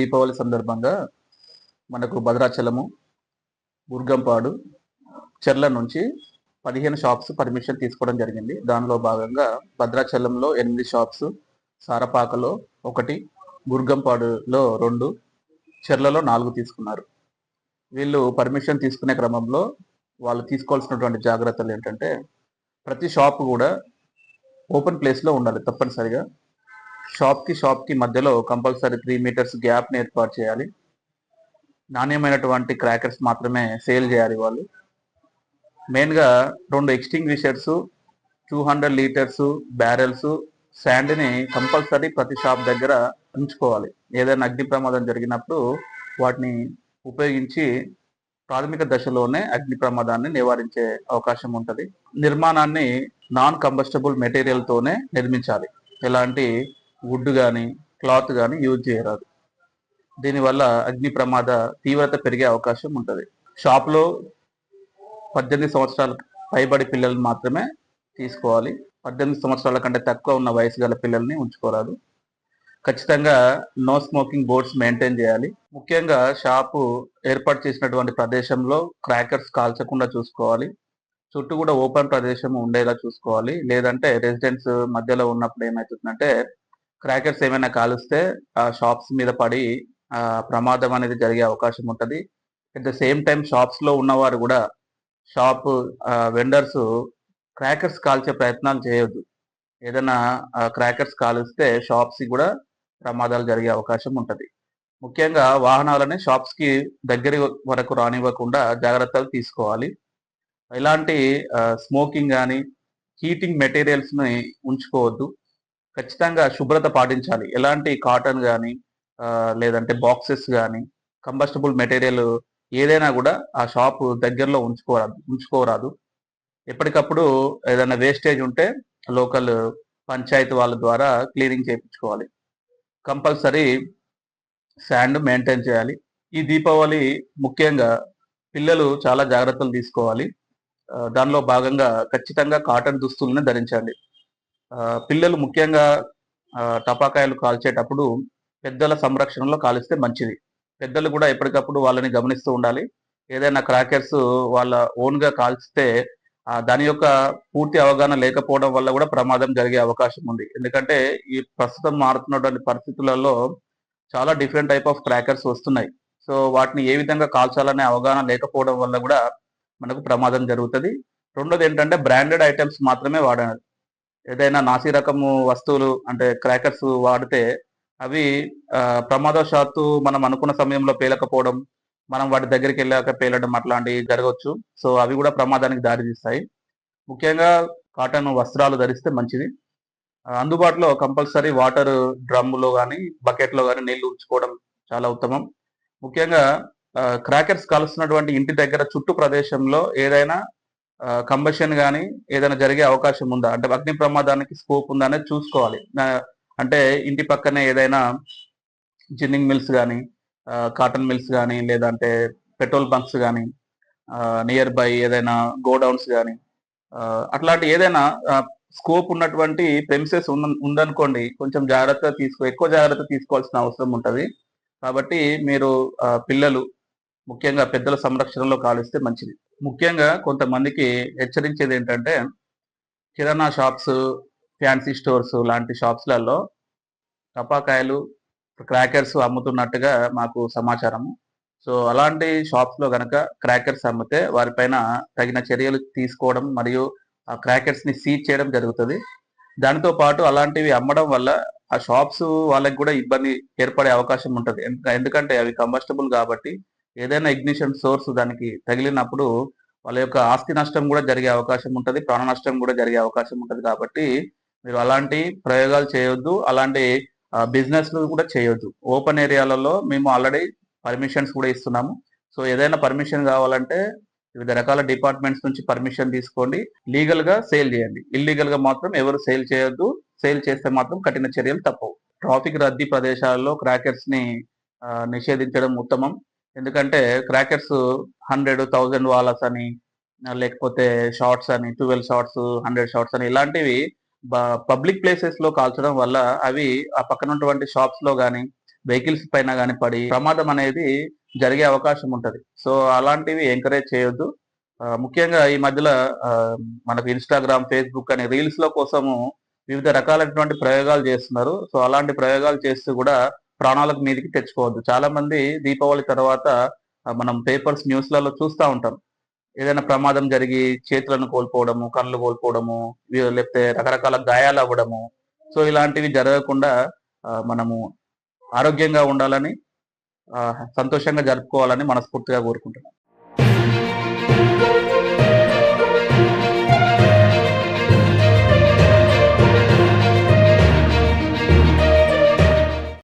దీపావళి సందర్భంగా మనకు భద్రాచలము బుర్గంపాడు చెర్ల నుంచి పదిహేను షాప్స్ పర్మిషన్ తీసుకోవడం జరిగింది. దానిలో భాగంగా భద్రాచలంలో ఎనిమిది షాప్స్ సారపాకలో ఒకటి బుర్గంపాడులో రెండు చెర్లలో నాలుగు తీసుకున్నారు. వీళ్ళు పర్మిషన్ తీసుకునే క్రమంలో వాళ్ళు తీసుకోవాల్సినటువంటి జాగ్రత్తలు ఏంటంటే ప్రతి షాప్ కూడా ఓపెన్ ప్లేస్లో ఉండాలి తప్పనిసరిగా. షాప్కి షాప్కి మధ్యలో కంపల్సరీ త్రీ మీటర్స్ గ్యాప్ని ఏర్పాటు చేయాలి. నాణ్యమైనటువంటి క్రాకర్స్ మాత్రమే సేల్ చేయాలి వాళ్ళు. మెయిన్గా రెండు extinguishers two hundred litres barrels శాండ్ని compulsory ప్రతి షాప్ దగ్గర ఉంచుకోవాలి. ఏదైనా అగ్ని ప్రమాదం జరిగినప్పుడు వాటిని ఉపయోగించి ప్రాథమిక దశలోనే అగ్ని ప్రమాదాన్ని నివారించే అవకాశం ఉంటుంది. నిర్మాణాన్ని నాన్ కంబస్టబుల్ మెటీరియల్తోనే నిర్మించాలి. ఎలాంటి వుడ్ కానీ క్లాత్ కానీ యూజ్ చేయరాదు. దీనివల్ల అగ్ని ప్రమాద తీవ్రత పెరిగే అవకాశం ఉంటుంది. షాప్లో పద్దెనిమిది సంవత్సరాల పైబడి పిల్లల్ని మాత్రమే తీసుకోవాలి. పద్దెనిమిది సంవత్సరాల కంటే తక్కువ ఉన్న వయసు గల పిల్లల్ని ఉంచుకోరాదు. ఖచ్చితంగా నో స్మోకింగ్ బోర్డ్స్ మెయింటైన్ చేయాలి. ముఖ్యంగా షాపు ఏర్పాటు చేసినటువంటి ప్రదేశంలో క్రాకర్స్ కాల్చకుండా చూసుకోవాలి. చుట్టూ కూడా ఓపెన్ ప్రదేశం ఉండేలా చూసుకోవాలి. లేదంటే రెసిడెంట్స్ మధ్యలో ఉన్నప్పుడు ఏమవుతుందంటే క్రాకర్స్ ఏమైనా కాలుస్తే ఆ షాప్స్ మీద పడి ప్రమాదం అనేది జరిగే అవకాశం ఉంటుంది. అట్ ద సేమ్ టైం షాప్స్లో ఉన్నవారు కూడా షాప్ వెండర్స్ క్రాకర్స్ కాల్చే ప్రయత్నాలు చేయొద్దు. ఏదైనా క్రాకర్స్ కాలుస్తే షాప్స్ కూడా ప్రమాదాలు జరిగే అవకాశం ఉంటుంది. ముఖ్యంగా వాహనాలని షాప్స్కి దగ్గర వరకు రానివ్వకుండా జాగ్రత్తలు తీసుకోవాలి. ఇలాంటి స్మోకింగ్ కానీ హీటింగ్ మెటీరియల్స్ని ఉంచుకోవద్దు. ఖచ్చితంగా శుభ్రత పాటించాలి. ఎలాంటి కాటన్ కానీ లేదంటే బాక్సెస్ కానీ కంబస్టబుల్ మెటీరియల్ ఏదైనా కూడా ఆ షాప్ దగ్గరలో ఉంచుకోరాదు ఉంచుకోరాదు. ఎప్పటికప్పుడు ఏదైనా వేస్టేజ్ ఉంటే లోకల్ పంచాయతీ వాళ్ళ ద్వారా క్లీనింగ్ చేయించుకోవాలి. కంపల్సరీ శాండ్ మెయింటైన్ చేయాలి. ఈ దీపావళి ముఖ్యంగా పిల్లలు చాలా జాగ్రత్తలు తీసుకోవాలి. దానిలో భాగంగా ఖచ్చితంగా కాటన్ దుస్తులను ధరించండి. పిల్లలు ముఖ్యంగా టపాకాయలు కాల్చేటప్పుడు పెద్దల సంరక్షణలో కాలిస్తే మంచిది. పెద్దలు కూడా ఎప్పటికప్పుడు వాళ్ళని గమనిస్తూ ఉండాలి. ఏదైనా క్రాకర్స్ వాళ్ళ ఓన్గా దాని యొక్క పూర్తి అవగాహన లేకపోవడం వల్ల కూడా ప్రమాదం జరిగే అవకాశం ఉంది. ఎందుకంటే ఈ ప్రస్తుతం మారుతున్నటువంటి పరిస్థితులలో చాలా డిఫరెంట్ టైప్ ఆఫ్ క్రాకర్స్ వస్తున్నాయి. సో వాటిని ఏ విధంగా కాల్చాలనే అవగాహన లేకపోవడం వల్ల కూడా మనకు ప్రమాదం జరుగుతుంది. రెండోది ఏంటంటే బ్రాండెడ్ ఐటమ్స్ మాత్రమే వాడాలి. ఏదైనా నాసి రకము వస్తువులు అంటే క్రాకర్స్ వాడితే అవి ప్రమాదవశాత్తు మనం అనుకున్న సమయంలో పేలకపోవడం మనం వాటి దగ్గరికి వెళ్ళాక పేలడం అట్లాంటివి జరగవచ్చు సో అవి కూడా ప్రమాదానికి దారితీస్తాయి. ముఖ్యంగా కాటన్ వస్త్రాలు ధరిస్తే మంచిది. అందుబాటులో కంపల్సరీ వాటర్ డ్రమ్లో కానీ బకెట్లో కానీ నీళ్ళు ఉంచుకోవడం చాలా ఉత్తమం. ముఖ్యంగా క్రాకర్స్ కలుస్తున్నటువంటి ఇంటి దగ్గర చుట్టూ ప్రదేశంలో ఏదైనా కంబషన్ కానీ ఏదైనా జరిగే అవకాశం ఉందా? అంటే అగ్ని ప్రమాదానికి స్కోప్ ఉందా అనేది చూసుకోవాలి. అంటే ఇంటి పక్కనే ఏదైనా జిన్నింగ్ మిల్స్ కానీ కాటన్ మిల్స్ కానీ లేదంటే పెట్రోల్ బంక్స్ కానీ నియర్ బై ఏదైనా గోడౌన్స్ కానీ అట్లాంటి ఏదైనా స్కోప్ ఉన్నటువంటి ప్రెమిసెస్ ఉందనుకోండి కొంచెం జాగ్రత్త తీసుకో ఎక్కువ జాగ్రత్త తీసుకోవాల్సిన అవసరం ఉంటుంది. కాబట్టి మీరు పిల్లలు ముఖ్యంగా పెద్దల సంరక్షణలో కాలిస్తే మంచిది. ముఖ్యంగా కొంతమందికి హెచ్చరించేది ఏంటంటే కిరాణా షాప్స్ ఫ్యాన్సీ స్టోర్స్ లాంటి షాప్స్లలో టపాకాయలు క్రాకర్స్ అమ్ముతున్నట్టుగా మాకు సమాచారము. సో అలాంటి షాప్స్లో గనక క్రాకర్స్ అమ్మితే వారిపైన తగిన చర్యలు తీసుకోవడం మరియు ఆ క్రాకర్స్ని సీజ్ చేయడం జరుగుతుంది. దానితో పాటు అలాంటివి అమ్మడం వల్ల ఆ షాప్స్ వాళ్ళకి కూడా ఇబ్బంది ఏర్పడే అవకాశం ఉంటుంది. ఎందుకంటే అవి కంబస్టబుల్ కాబట్టి ఏదైనా ఇగ్నిషన్ సోర్స్ దానికి తగిలినప్పుడు వాళ్ళ యొక్క ఆస్తి నష్టం కూడా జరిగే అవకాశం ఉంటుంది ప్రాణ నష్టం కూడా జరిగే అవకాశం ఉంటుంది కాబట్టి మీరు అలాంటి ప్రయోగాలు చేయొద్దు అలాంటి బిజినెస్ కూడా చేయొద్దు. ఓపెన్ ఏరియాలలో మేము ఆల్రెడీ పర్మిషన్స్ కూడా ఇస్తున్నాము. సో ఏదైనా పర్మిషన్ కావాలంటే వివిధ రకాల డిపార్ట్మెంట్స్ నుంచి పర్మిషన్ తీసుకోండి. లీగల్గా సేల్ చేయండి. ఇల్లీగల్గా మాత్రం ఎవరు సేల్ చేయొద్దు. సేల్ చేస్తే మాత్రం కఠిన చర్యలు తప్పవు. ట్రాఫిక్ రద్దీ ప్రదేశాల్లో క్రాకర్స్ని నిషేధించడం ఉత్తమం. ఎందుకంటే క్రాకర్స్ హండ్రెడ్ థౌజండ్ వాలస్ అని లేకపోతే షార్ట్స్ అని ట్వెల్వ్ షార్ట్స్ హండ్రెడ్ షార్ట్స్ అని ఇలాంటివి పబ్లిక్ ప్లేసెస్లో కాల్చడం వల్ల అవి ఆ పక్కన ఉన్నటువంటి షాప్స్లో కానీ వెహికల్స్ పైన కానీ పడి ప్రమాదం అనేది జరిగే అవకాశం ఉంటుంది. సో అలాంటివి ఎంకరేజ్ చేయొద్దు. ముఖ్యంగా ఈ మధ్యలో మనకు ఇన్స్టాగ్రామ్ ఫేస్బుక్ అనే రీల్స్లో కోసము వివిధ రకాలైనటువంటి ప్రయోగాలు చేస్తున్నారు. సో అలాంటి ప్రయోగాలు చేస్తూ కూడా ప్రాణాలకు మీదకి తెచ్చుకోవద్దు. చాలా మంది దీపావళి తర్వాత మనం పేపర్స్ న్యూస్లలో చూస్తూ ఉంటాం. ఏదైనా ప్రమాదం జరిగి చేతులను కోల్పోవడము కళ్ళు కోల్పోవడము లేకపోతే రకరకాల గాయాలు అవ్వడము. సో ఇలాంటివి జరగకుండా ఆ, మనము ఆరోగ్యంగా ఉండాలని ఆ, సంతోషంగా జరుపుకోవాలని మనస్ఫూర్తిగా కోరుకుంటున్నాను